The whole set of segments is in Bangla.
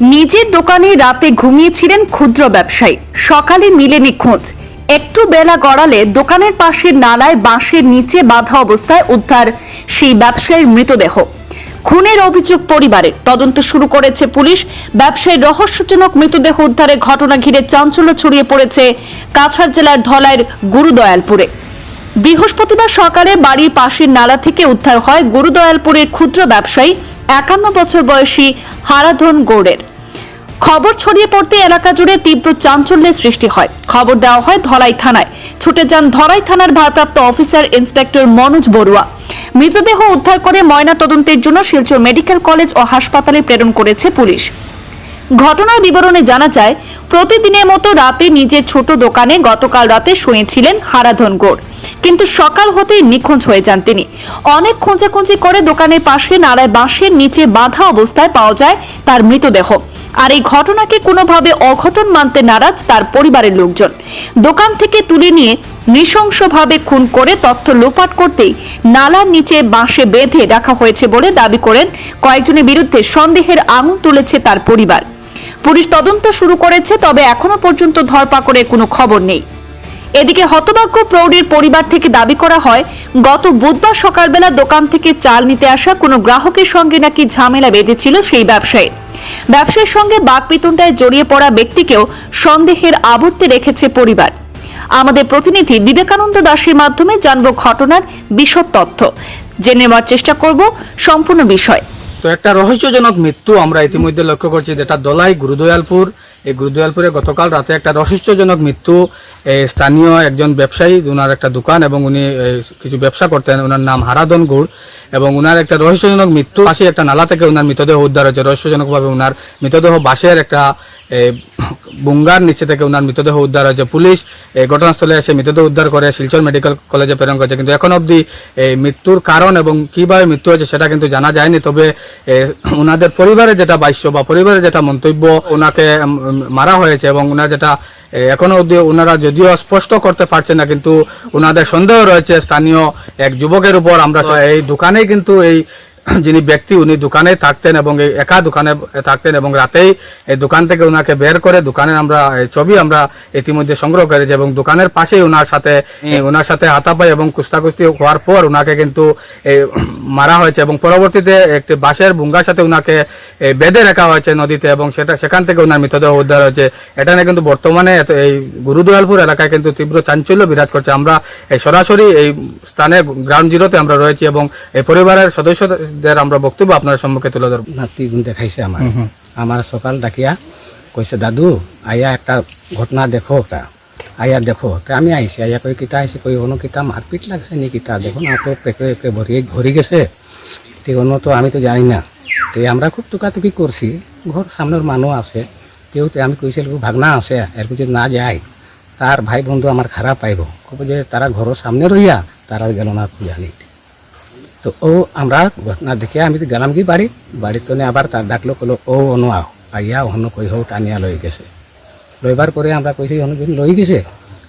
নিজের দোকানে রাতে ঘুমিয়েছিলেন ক্ষুদ্র ব্যবসায়ী। সকালে মিলে নিখোঁজ একটু বেলা গড়ালে দোকানের পাশের নালায় বাঁশের নিচে বাঁধা অবস্থায় উদ্ধার সেই ব্যবসায়ীর মৃতদেহ। খুনের অভিযোগ পরিবারের। তদন্ত শুরু করেছে পুলিশ। ব্যবসায়ীর রহস্যজনক মৃতদেহ উদ্ধারের ঘটনা ঘিরে চাঞ্চল্য ছড়িয়ে পড়েছে কাছাড় জেলার ধলাইয়ের গুরুদয়ালপুরে। বৃহস্পতিবার সকালে বাড়ির পাশের নালা থেকে উদ্ধার হয় গুরুদয়ালপুরের ক্ষুদ্র ব্যবসায়ী একান্ন বছর বয়সী হারাধন গৌড়ের। খবর ছড়িয়ে পড়তে এলাকা জুড়ে তীব্র চাঞ্চল্যের সৃষ্টি হয়। খবর দেওয়া হয় ধলাই থানায়। ছুটে যান ধলাই থানার ভারপ্রাপ্ত অফিসার ইন্সপেক্টর মনোজ বড়ুয়া। মৃতদেহ উদ্ধার করে ময়না তদন্তের জন্য শিলচর মেডিকেল কলেজ ও হাসপাতালে প্রেরণ করেছে পুলিশ। ঘটনার বিবরণে জানা যায়, প্রতিদিনের মতো রাতে নিজের ছোট দোকানে গতকাল রাতে শুয়েছিলেন হারাধন গোড়। কিন্তু সকাল হতেই নিখোঁজ হয়ে যান তিনি। অনেক খোঁজাখুঁজি করে দোকানের পাশে নালায় বাঁশের নিচে বাঁধা অবস্থায় পাওয়া যায় তার মৃতদেহ। আর এই ঘটনাকে কোনোভাবে অঘটন মানতে নারাজ তার পরিবারের লোকজন। দোকান থেকে তুলে নিয়ে নৃশংসভাবে খুন করে তথ্য লোপাট করতেই নালার নিচে বাঁশে বেঁধে রাখা হয়েছে বলে দাবি করেন কয়েকজনের বিরুদ্ধে সন্দেহের আঙুল তুলেছে তার পরিবার। পুলিশ তদন্ত শুরু করেছে, তবে এখনও পর্যন্ত ধরপাকড়ের কোনো খবর নেই। এদিকে হতভাগ্য প্রৌঢ়ের পরিবার থেকে দাবি করা হয়, গত বুধবার সকালবেলা দোকান থেকে চাল নিতে আসা কোনো গ্রাহকের সঙ্গে নাকি ঝামেলা বেঁধেছিল সেই ব্যবসায়ী। ব্যবসায়ীর সঙ্গে বাকপিতনটায় জড়িয়ে পড়া ব্যক্তিকেও সন্দেহের আবর্তে রেখেছে পরিবার। আমাদের প্রতিনিধি বিবেকানন্দ দাসের মাধ্যমে জানব ঘটনার বিশদ তথ্য। জেনে নেওয়ার চেষ্টা করব সম্পূর্ণ বিষয়। তো একটা রহস্যজনক মৃত্যু আমরা ইতিমধ্যে লক্ষ্য করছি, যেটা দলাই, গুরুদয়ালপুর এই গুরুদয়ালপুরে গতকাল রাতে একটা রহস্যজনক মৃত্যু স্থানীয় একজন ব্যবসায়ী ওনার একটা দোকান এবং উনি কিছু ব্যবসা করতেন। ওনার নাম হারাদন গুড় এবং ওনার একটা রহস্যজনক মৃত্যু। পাশে একটা নালা থেকে ওনার মৃতদেহ উদ্ধার হয়েছে। রহস্যজনকভাবে ওনার মৃতদেহ বাসের একটা বুঙ্গার নিচে থেকে ওনার মৃতদেহ উদ্ধার হয়েছে পুলিশ। এই ঘটনাস্থলে এসে মৃতদেহ উদ্ধার করে শিলচর মেডিকেল কলেজে প্রেরণ করেছে। কিন্তু এখন অবধি এই মৃত্যুর কারণ এবং কীভাবে মৃত্যু হয়েছে সেটা কিন্তু জানা যায়নি। তবে ওনাদের পরিবারের যেটা বাস্য বা পরিবারের যেটা মন্তব্য ওনাকে মারা হয়েছে এবং ওনার যেটা এখনও অবধি ওনারা যদিও স্পষ্ট করতে পারছেন না কিন্তু ওনাদের সন্দেহ রয়েছে। স্থানীয় এক যুবকের উপর আমরা এই দোকানে কিন্তু এই যিনি ব্যক্তি উনি দোকানে থাকতেন এবং একা দোকানে থাকতেন এবং রাতেই এই দোকান থেকে ওনাকে বের করে দোকানের আমরা ছবি আমরা ইতিমধ্যে সংগ্রহ করেছি এবং দোকানের পাশেই ওনার সাথে ওনার সাথে হাতাপাই এবং কুস্তাকুস্তি হওয়ার পর ওনাকে কিন্তু মারা হয়েছে এবং পরবর্তীতে একটি বাঁশের বুঙ্গার সাথে ওনাকে বেঁধে রাখা হয়েছে নদীতে এবং সেটা সেখান থেকে ওনার মৃতদেহ উদ্ধার হয়েছে। এটা নিয়ে কিন্তু বর্তমানে এই গুরুদয়ালপুর এলাকায় কিন্তু তীব্র চাঞ্চল্য বিরাজ করছে। আমরা এই সরাসরি এই স্থানে গ্রাউন্ড জিরোতে আমরা রয়েছি এবং এই পরিবারের সদস্যদের আমরা বক্তব্য আপনার সম্মুখে তুলে ধরবো। নাতি গুণ দেখাইছে আমার আমার সকাল ডাকিয়া কইছে দাদু আইয়া একটা ঘটনা দেখো তা আইয়া দেখো তা আমি আইছি আইয়া কই কিতা আইসি কই অন্য কিতা মারপিট লাগছে নি কিতা? দেখো না তো পেকে পেকে ভরি ভরি গেছে। তে অন্য তো আমি তো জানি না। তে আমরা খুব টুকাটুকি করছি ঘর সামনের মানুষ আছে। কেউ তে আমি কইছিল ভাগনা আছে এর যদি না যায়। তার ভাই বন্ধু আমার খারাপ পাইব। কব যে তারা ঘরের সামনে রইয়া তারা গেল না পূজা নিতে তো ও আমরা ঘটনা দেখে আমি গেলাম কি বাড়ি? বাড়িতে আবার তার ডাকলো কলো ও অনু আও আইয়া অন্য কই হোক টানিয়া লই গেছে। লইবার পরে আমরা কইছি অনুদিন লই গেছে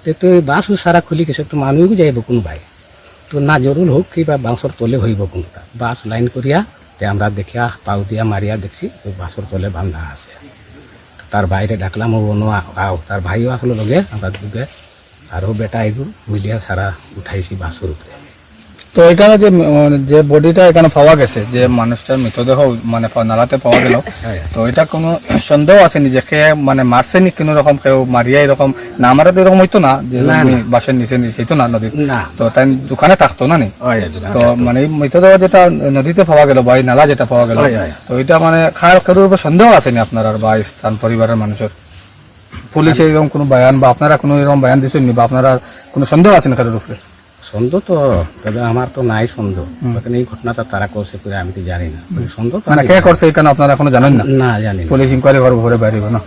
তে তো এই বাঁশ সারা খুলি গেছে তো মানুষ যাইব কোন ভাই তো না জরুর হোক কি বা বাঁশর তলে হইব কোনটা বাঁশ লাইন করিয়া তে আমরা দেখিয়া পাউ দিয়া মারিয়া দেখছি ওই বাঁশর তলে বান্ধা আছে। তার বাইরে ডাকলাম ও অনু আও, তার ভাইও আসলো লগে আমরা দুগে আরও বেটা এগুলো মিলিয়া সারা উঠাইছি বাঁশর উপরে তো এখানে যে যে বডিটা এখানে পাওয়া গেছে যে মানুষটার মৃতদেহ মানে নালাতে পাওয়া গেল হ্যাঁ। তো এটা কোনো সন্দেহ আছে নিজেকে মানে মারছেনি কোনো রকম কেউ মারিয়া এরকম না মারা তো এরকম হইতো না যে না, না। বাসের নিচে যেত না নদীর তো তাই দোকানে থাকতো না নি তো মানে মৃতদেহ যেটা নদীতে পাওয়া গেল বা এই নালা যেটা পাওয়া গেল হয়, হয়। তো এটা মানে খার কারোর উপর সন্দেহ আছে নি আপনার আর বা স্থান পরিবারের মানুষের পুলিশে এরকম কোনো বয়ান বা আপনারা কোনো এরকম বয়ান দিচ্ছেন নি বা আপনারা কোনো সন্দেহ আছে না কারোর উপরে সন্দেহ তো তবে আমার তো নাই সন্দেহ। এখানে এই ঘটনাটা তারা করছে করে আমি তো জানি না। সন্দেহ তো মানে কে করছে এখানে আপনারা এখনও জানেন না? না জানি পুলিশ ইনকোয়ারি ঘর ঘরে বাইরে না।